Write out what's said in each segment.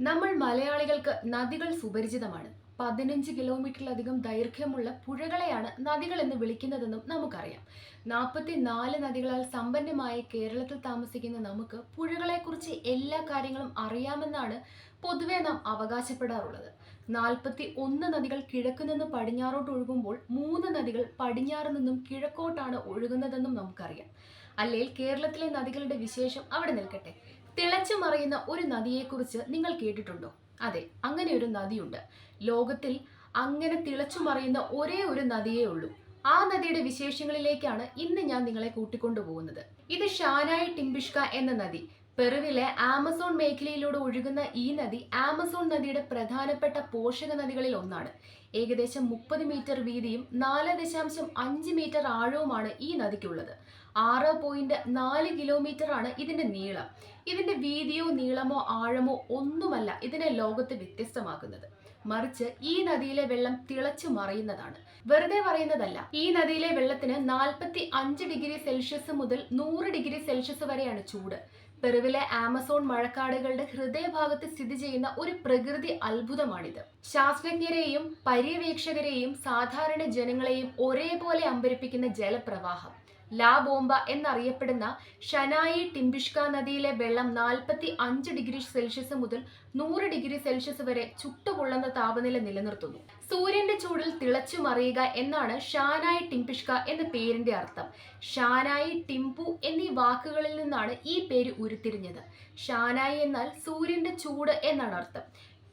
നമ്മൾ മലയാളികൾക്ക് നദികൾ സുപരിചിതമാണ്. പതിനഞ്ച് കിലോമീറ്ററിലധികം ദൈർഘ്യമുള്ള പുഴകളെയാണ് നദികൾ എന്ന് വിളിക്കുന്നതെന്നും നമുക്കറിയാം. നാൽപ്പത്തി നാല് നദികളാൽ സമ്പന്നമായ കേരളത്തിൽ താമസിക്കുന്ന നമുക്ക് പുഴകളെക്കുറിച്ച് എല്ലാ കാര്യങ്ങളും അറിയാമെന്നാണ് പൊതുവെ നാം അവകാശപ്പെടാറുള്ളത്. നാൽപ്പത്തി ഒന്ന് നദികൾ കിഴക്ക് നിന്ന് പടിഞ്ഞാറോട്ട് ഒഴുകുമ്പോൾ മൂന്ന് നദികൾ പടിഞ്ഞാറ് നിന്നും കിഴക്കോട്ടാണ് ഒഴുകുന്നതെന്നും നമുക്കറിയാം. അല്ലെങ്കിൽ കേരളത്തിലെ നദികളുടെ വിശേഷം അവിടെ നിൽക്കട്ടെ. തിളച്ചു മറിയുന്ന ഒരു നദിയെക്കുറിച്ച് നിങ്ങൾ കേട്ടിട്ടുണ്ടോ? അതെ അങ്ങനെ ഒരു നദിയുണ്ട്. ലോകത്തിൽ അങ്ങനെ തിളച്ചു മറിയുന്ന ഒരേ ഒരു നദിയേ ഉള്ളൂ. ആ നദിയുടെ വിശേഷങ്ങളിലേക്കാണ് ഇന്ന് ഞാൻ നിങ്ങളെ കൂട്ടിക്കൊണ്ടുപോകുന്നത് ഇത് ഷാനായി ടിംബിഷ്ക എന്ന നദി. പെറുവിലെ ആമസോൺ മേഖലയിലൂടെ ഒഴുകുന്ന ഈ നദി ആമസോൺ നദിയുടെ പ്രധാനപ്പെട്ട പോഷക നദികളിൽ ഒന്നാണ്. ഏകദേശം മുപ്പത് മീറ്റർ വീതിയും നാല് ദശാംശം അഞ്ച് മീറ്റർ ആഴവുമാണ് ഈ നദിക്കുള്ളത്. ആറ് പോയിന്റ് നാല് കിലോമീറ്റർ ആണ് ഇതിന്റെ നീളം. ഇതിന്റെ വീതിയോ നീളമോ ആഴമോ ഒന്നുമല്ല ഇതിനെ ലോകത്ത് വ്യത്യസ്തമാക്കുന്നത്. മറിച്ച് ഈ നദിയിലെ വെള്ളം തിളച്ചു മറയുന്നതാണ്. വെറുതെ പറയുന്നതല്ല ഈ നദിയിലെ വെള്ളത്തിന് നാൽപ്പത്തി അഞ്ച് ഡിഗ്രി സെൽഷ്യസ് മുതൽ നൂറ് ഡിഗ്രി സെൽഷ്യസ് വരെയാണ് ചൂട്. പെറുവിലെ ആമസോൺ മഴക്കാടുകളുടെ ഹൃദയഭാഗത്ത് സ്ഥിതി ചെയ്യുന്ന ഒരു പ്രകൃതി അത്ഭുതമാണിത്. ശാസ്ത്രജ്ഞരെയും പര്യവേക്ഷകരെയും സാധാരണ ജനങ്ങളെയും ഒരേപോലെ അമ്പരിപ്പിക്കുന്ന ജലപ്രവാഹം. ലാ ബോംബ എന്നറിയപ്പെടുന്ന ഷനായി ടിംബിഷ്ക നദിയിലെ വെള്ളം നാൽപ്പത്തി അഞ്ച് ഡിഗ്രി സെൽഷ്യസ് മുതൽ നൂറ് ഡിഗ്രി സെൽഷ്യസ് വരെ ചുട്ടുപൊള്ളുന്ന താപനില നിലനിർത്തുന്നു. സൂര്യന്റെ ചൂടിൽ തിളച്ചു മറിയുക എന്നാണ് ഷാനായി ടിംപിഷ്ക എന്ന പേരിന്റെ അർത്ഥം. ഷാനായി ടിംപു എന്നീ വാക്കുകളിൽ നിന്നാണ് ഈ പേര് ഉരുത്തിരിഞ്ഞത്. ഷാനായി എന്നാൽ സൂര്യന്റെ ചൂട് എന്നാണ് അർത്ഥം.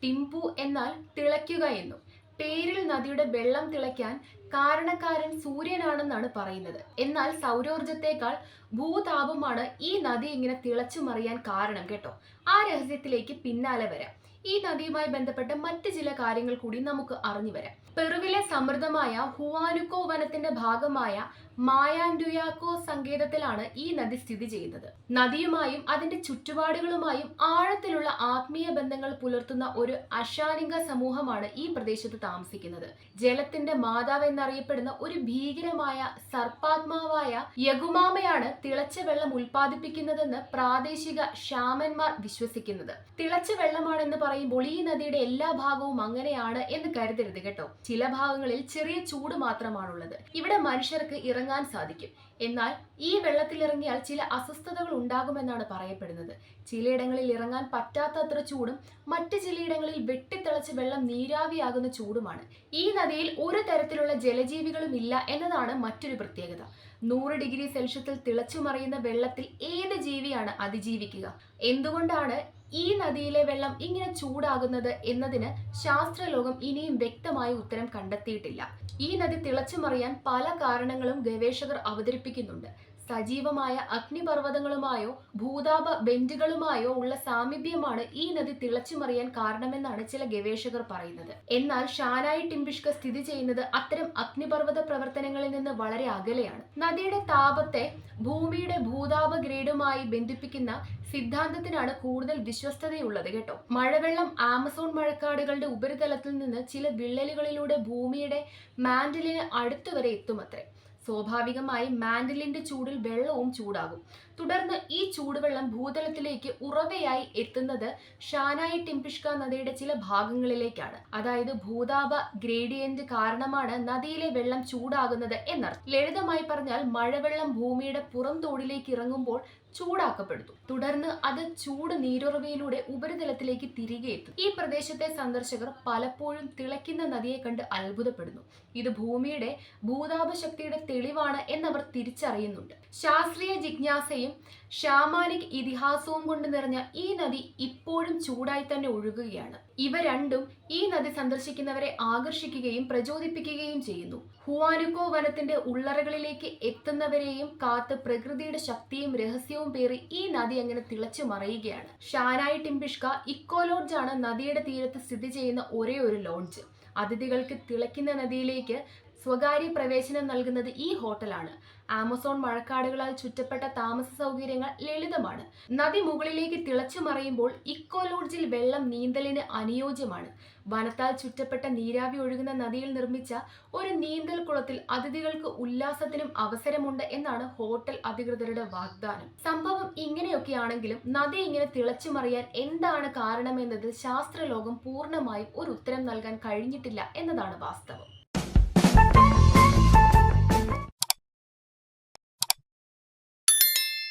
ടിംപു എന്നാൽ തിളയ്ക്കുക എന്നും. പേരിൽ നദിയുടെ വെള്ളം തിളയ്ക്കാൻ കാരണക്കാരൻ സൂര്യനാണെന്നാണ് പറയുന്നത്. എന്നാൽ സൗരോർജത്തേക്കാൾ ഭൂതാപമാണ് ഈ നദി ഇങ്ങനെ തിളച്ചു മറിയാൻ കാരണം കേട്ടോ. ആ രഹസ്യത്തിലേക്ക് പിന്നാലെ വരാം. ഈ നദിയുമായി ബന്ധപ്പെട്ട മറ്റ് ചില കാര്യങ്ങൾ കൂടി നമുക്ക് അറിഞ്ഞു വരാം. പെറുവിലെ സമൃദ്ധമായ ഹുവാനുക്കോ വനത്തിന്റെ ഭാഗമായ മായാൻഡുയാക്കോ സങ്കേതത്തിലാണ് ഈ നദി സ്ഥിതി ചെയ്യുന്നത്. നദിയുമായും അതിന്റെ ചുറ്റുപാടുകളുമായും ആഴത്തിലുള്ള ആത്മീയ ബന്ധങ്ങൾ പുലർത്തുന്ന ഒരു അശാലിംഗ സമൂഹമാണ് ഈ പ്രദേശത്ത് താമസിക്കുന്നത്. ജലത്തിന്റെ മാതാവ് എന്നറിയപ്പെടുന്ന ഒരു ഭീകരമായ സർപ്പാത്മാവായ യഗുമാമയാണ് തിളച്ച വെള്ളം ഉൽപ്പാദിപ്പിക്കുന്നതെന്ന് പ്രാദേശിക ഷാമന്മാർ വിശ്വസിക്കുന്നത്. തിളച്ച വെള്ളമാണെന്ന് പറയുമ്പോൾ ഈ നദിയുടെ എല്ലാ ഭാഗവും അങ്ങനെയാണ് എന്ന് കരുതരുത് കേട്ടോ. ചില ഭാഗങ്ങളിൽ ചെറിയ ചൂട് മാത്രമാണുള്ളത്. ഇവിടെ മനുഷ്യർക്ക് ഇറങ്ങാൻ സാധിക്കും. എന്നാൽ ഈ വെള്ളത്തിൽ ഇറങ്ങിയാൽ ചില അസ്വസ്ഥതകൾ ഉണ്ടാകുമെന്നാണ് പറയപ്പെടുന്നത്. ചിലയിടങ്ങളിൽ ഇറങ്ങാൻ പറ്റാത്തത്ര ചൂടും മറ്റ് ചിലയിടങ്ങളിൽ വെട്ടിത്തിളച്ച് വെള്ളം നീരാവിയാകുന്ന ചൂടുമാണ്. ഈ നദിയിൽ ഒരു തരത്തിലുള്ള ജലജീവികളും ഇല്ല എന്നതാണ് മറ്റൊരു പ്രത്യേകത. നൂറ് ഡിഗ്രി സെൽഷ്യസിൽ തിളച്ചു മറിയുന്ന വെള്ളത്തിൽ ഏത് ജീവിയാണ് അതിജീവിക്കുക? എന്തുകൊണ്ടാണ് ഈ നദിയിലെ വെള്ളം ഇങ്ങനെ ചൂടാകുന്നത് എന്നതിന് ശാസ്ത്രലോകം ഇനിയും വ്യക്തമായ ഉത്തരം കണ്ടെത്തിയിട്ടില്ല. ഈ നദി തിളച്ചു മറിയാൻ പല കാരണങ്ങളും ഗവേഷകർ അവതരിപ്പിക്കുന്നുണ്ട്. സജീവമായ അഗ്നിപർവതങ്ങളുമായോ ഭൂതാപ ബെൻഡുകളുമായോ ഉള്ള സാമീപ്യമാണ് ഈ നദി തിളച്ചുമറിയാൻ കാരണമെന്നാണ് ചില ഗവേഷകർ പറയുന്നത്. എന്നാൽ ഷാനായി ടിംബിഷ്ക സ്ഥിതി ചെയ്യുന്നത് അത്തരം അഗ്നിപർവത പ്രവർത്തനങ്ങളിൽ നിന്ന് വളരെ അകലെയാണ്. നദിയുടെ താപത്തെ ഭൂമിയുടെ ഭൂതാപ ഗ്രേഡുമായി ബന്ധിപ്പിക്കുന്ന സിദ്ധാന്തത്തിനാണ് കൂടുതൽ വിശ്വസ്തതയുള്ളത് കേട്ടോ. മഴവെള്ളം ആമസോൺ മഴക്കാടുകളുടെ ഉപരിതലത്തിൽ നിന്ന് ചില വിള്ളലുകളിലൂടെ ഭൂമിയുടെ മാൻഡലിന് അടുത്തുവരെ എത്തുമത്രേ. സ്വാഭാവികമായി മാൻഡലിന്റെ ചൂടിൽ വെള്ളവും ചൂടാകും. തുടർന്ന് ഈ ചൂടുവെള്ളം ഭൂതലത്തിലേക്ക് ഉറവയായി എത്തുന്നത് ഷാനായി ടിംപിഷ്ക നദിയുടെ ചില ഭാഗങ്ങളിലേക്കാണ്. അതായത് ഭൂതാപ ഗ്രേഡിയന്റ് കാരണമാണ് നദിയിലെ വെള്ളം ചൂടാകുന്നത് എന്നർത്ഥം. ലളിതമായി പറഞ്ഞാൽ മഴവെള്ളം ഭൂമിയുടെ പുറം തോടിലേക്ക് ഇറങ്ങുമ്പോൾ ചൂടാക്കപ്പെടുന്നു. തുടർന്ന് അത് ചൂട് നീരുറവയിലൂടെ ഉപരിതലത്തിലേക്ക് തിരികെ എത്തും ഈ പ്രദേശത്തെ സന്ദർശകർ പലപ്പോഴും തിളയ്ക്കുന്ന നദിയെ കണ്ട് അത്ഭുതപ്പെടുന്നു. ഇത് ഭൂമിയുടെ ഭൂതാപശക്തിയുടെ തെളിവാണ് എന്നവർ തിരിച്ചറിയുന്നുണ്ട്. ശാസ്ത്രീയ ജിജ്ഞാസയും ഷാമാനിക് ഇതിഹാസവും കൊണ്ട് നിറഞ്ഞ ഈ നദി ഇപ്പോഴും ചൂടായി തന്നെ ഒഴുകുകയാണ്. ഇവ രണ്ടും ഈ നദി സന്ദർശിക്കുന്നവരെ ആകർഷിക്കുകയും പ്രചോദിപ്പിക്കുകയും ചെയ്യുന്നു. ഹുവാനുക്കോ വനത്തിന്റെ ഉള്ളറകളിലേക്ക് എത്തുന്നവരെയും കാത്ത് പ്രകൃതിയുടെ ശക്തിയും രഹസ്യവും പേറി ഈ നദി അങ്ങനെ തിളച്ചു മറയുകയാണ്. ഷാനായി ടിംബിഷ്ക ഇക്കോ ലോഡ്ജ് ആണ് നദിയുടെ തീരത്ത് സ്ഥിതി ചെയ്യുന്ന ഒരേ ഒരു ലോഡ്ജ്. അതിഥികൾക്ക് തിളയ്ക്കുന്ന നദിയിലേക്ക് സ്വകാര്യ പ്രവേശനം നൽകുന്നത് ഈ ഹോട്ടലാണ്. ആമസോൺ മഴക്കാടുകളാൽ ചുറ്റപ്പെട്ട താമസ സൗകര്യങ്ങൾ ലളിതമാണ്. നദി മുകളിലേക്ക് തിളച്ചു മറയുമ്പോൾ ഇക്കോ ലോഡ്ജിൽ വെള്ളം നീന്തലിന് അനുയോജ്യമാണ്. വനത്താൽ ചുറ്റപ്പെട്ട നീരാവി ഒഴുകുന്ന നദിയിൽ നിർമ്മിച്ച ഒരു നീന്തൽ കുളത്തിൽ അതിഥികൾക്ക് ഉല്ലാസത്തിനും അവസരമുണ്ട് എന്നാണ് ഹോട്ടൽ അധികൃതരുടെ വാഗ്ദാനം. സംഭവം ഇങ്ങനെയൊക്കെയാണെങ്കിലും നദി ഇങ്ങനെ തിളച്ചു മറിയാൻ എന്താണ് കാരണമെന്നത് ശാസ്ത്രലോകം പൂർണമായും ഒരു ഉത്തരം നൽകാൻ കഴിഞ്ഞിട്ടില്ല എന്നതാണ് വാസ്തവം.